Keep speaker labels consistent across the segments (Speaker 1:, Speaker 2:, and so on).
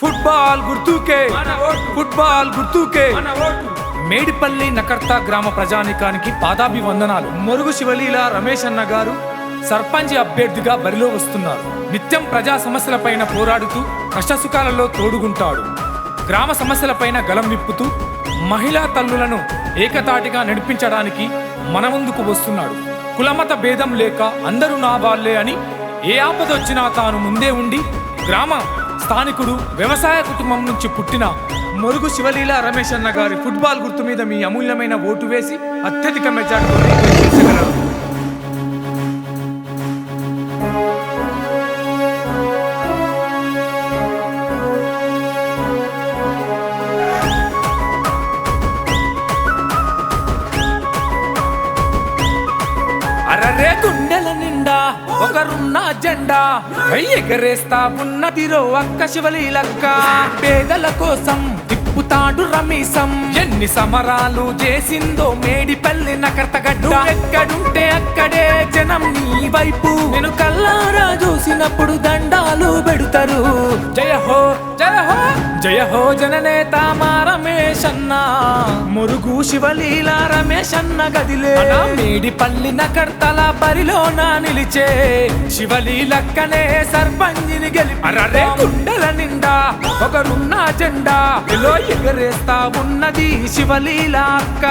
Speaker 1: Football గుర్తుకే. Football గుర్తుకే. మేడిపల్లి నకర్త గ్రామ ప్రజానికానికి పాదాభివందనాలు. మొరుగు శివలీల రమేష్ అన్న గారు సర్పంచ్ అభ్యర్థిగా బరిలో వస్తున్నారు. నిత్యం ప్రజా సమస్యలపైన పోరాడుతూ కష్టసుఖాలలో తోడుగుంటాడు. గ్రామ సమస్యలపైన గలం విప్పుతూ మహిళా తల్లులను ఏకతాటిగా నడిపించడానికి మన ముందుకు వస్తున్నాడు. కులమత భేదం లేక అందరూ నా వాళ్ళే అని ఏ ఆపదొచ్చినా తాను ముందే ఉండి గ్రామ స్థానికుడు వ్యవసాయ కుటుంబం నుంచి పుట్టిన మరుగు శివలీల రమేష్ అన్న గారి ఫుట్బాల్ గుర్తు మీద మీ అమూల్యమైన ఓటు వేసి అత్యధిక మెజార్టీతో ఒకరున్న జెండా పై ఎగరేస్తా ఉన్నదిరో అక్క శివలీలక్క. పేదల కోసం తిప్పుతాడు రమీసం. ఎన్ని సమరాలు చేసిందో మేడిపల్లి నకర్తగడ్డు. ఎక్కడుంటే అక్కడే జనం నీ వైపు. నేను కల్లారా చూసినప్పుడు దండాలు పెడతారు. జయ హో జననేత మా రమేష్ అన్న మురుగు శివలీల రమేష్ అన్న గదిలే మేడిపల్లి నకర్తల బరిలో నా నిలిచే. శివలీలక్కనే సర్పంచిని గెలిపి అరరే గుండెల నిండా ఒకరున్న జెండా ఎగరేస్తా ఉన్నది శివలీల అక్క.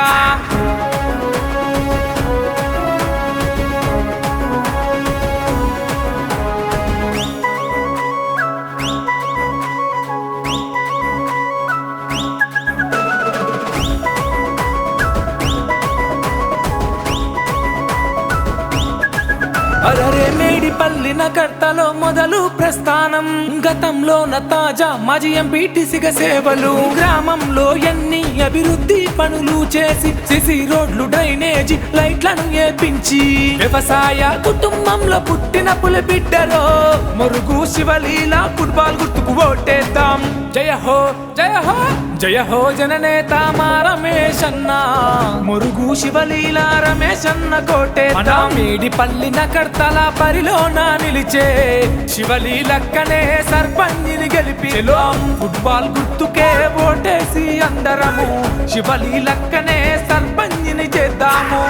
Speaker 1: అరరే మేడిపల్లి కర్తలో మొదలు ప్రస్థానం. గతంలో తాజా మాజీ ఎంపీటీసీగా సేవలు. గ్రామంలో ఎన్ని అభివృద్ధి పనులు చేసి సిసి రోడ్లు డ్రైనేజీ లైట్లను ఏర్పించి వ్యవసాయ కుటుంబంలో పుట్టిన పులి బిడ్డలో మురుగు శివలీల ఫుట్బాల్ గుర్తుకు ఓటేద్దాం. జయ హో జయ హో జయ హో జననేత మా రమేష్ అన్న మురుగు శివలీల రమేష్ అన్న కోటే మేడిపల్లి నకర్తల పరిలో నా నిలిచే శివలీలక్కనే సర్పంచిని గెలిపి ఫుట్బాల్ గుర్తుకే ఓటేసి అందరము శివలీలక్కనే సర్పంచిని చేద్దాము.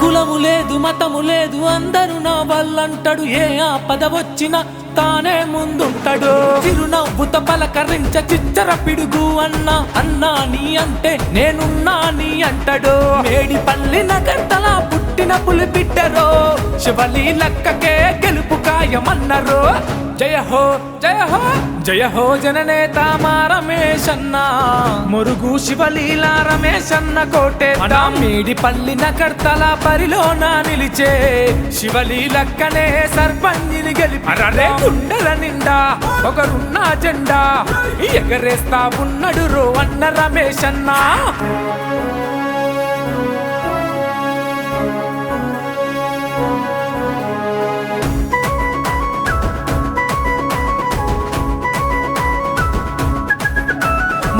Speaker 1: కులము లేదు మతము లేదు అందరూ నా వాళ్ళంటాడు. ఏ ఆపద వచ్చినా తానే ముందుంటాడు. చిరునవ్వుత పలకరించ చిచ్చర పిడుగు అన్న అన్నా నీ అంటే నేనున్నా నీ అంటాడు. మేడిపల్లి నగర్తల పుట్టిన పులి బిడ్డరో శివలి లక్కకే గెలుపు ఖాయమన్నరు. జయ హో జయ హో జయ హో జననేత రమేష్ అన్న మురుగు శివలీల రమేష్ అన్న. కోటే మేడిపల్లి నకర్తల పరిలో నా నిలిచే శివలీలక్కనే సర్పంచిని గెలిపి అరరే గుండెల నిండా ఒకరున్న జెండా ఎగరేస్తా ఉన్నడు రో అన్న రమేష్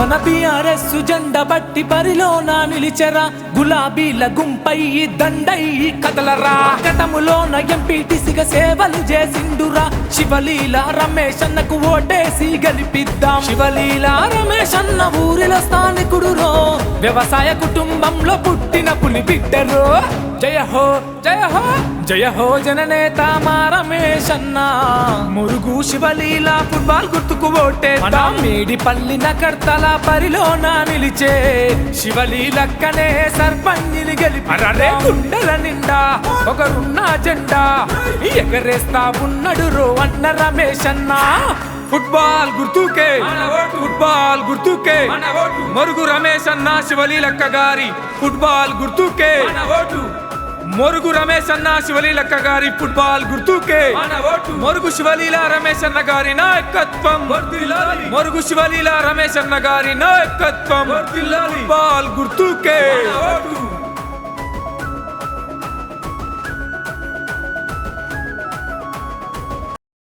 Speaker 1: మన బీఆర్ఎస్ జెండా బట్టి బరిలో నా నిలిచెరా. గులాబీల గుంపై దండై కదలరా. గతములోన ఎంపీటీసీగా సేవలు చేసిండురా. శివలీల రమేష్ అన్నకు ఓటేసి గెలిపిద్దాం. శివలీల రమేష్ అన్న ఊరిలో స్థానికుడు రో వ్యవసాయ కుటుంబంలో పుట్టిన పులి బిడ్డరు. జయ హో జయ హో జయ హో జననేత మా రమేష్ అన్న మురుగు శివలీల ఫుట్బాల్ గుర్తుకు ఓటే. మేడిపల్లి నకర్తల పరిలో నా నిలిచే శివలీలక్కనే సర్పంచిని గెలిపి అరరే గుండెల నిండా ఒకరున్న జెండా. ఎగరేస్తా ఉన్నడు రో అన్న రమేష్ అన్న ఫుట్బాల్ గుర్తుకే గుర్తుకే. మరుగు రమేష్ అన్న శివలీలక్క గారి ఫుట్బాల్ గుర్తుకే. మొరుగు రమేష్ అన్న శివలీలక్క గారి ఫుట్బాల్ గుర్తుకే. మొరుగు శివలీల రమేష్ అన్న గారి నాయకత్వం. మొరుగు శివలీల రమేష్ అన్న గారి నాయకత్వం. ఫుట్బాల్ గుర్తుకే.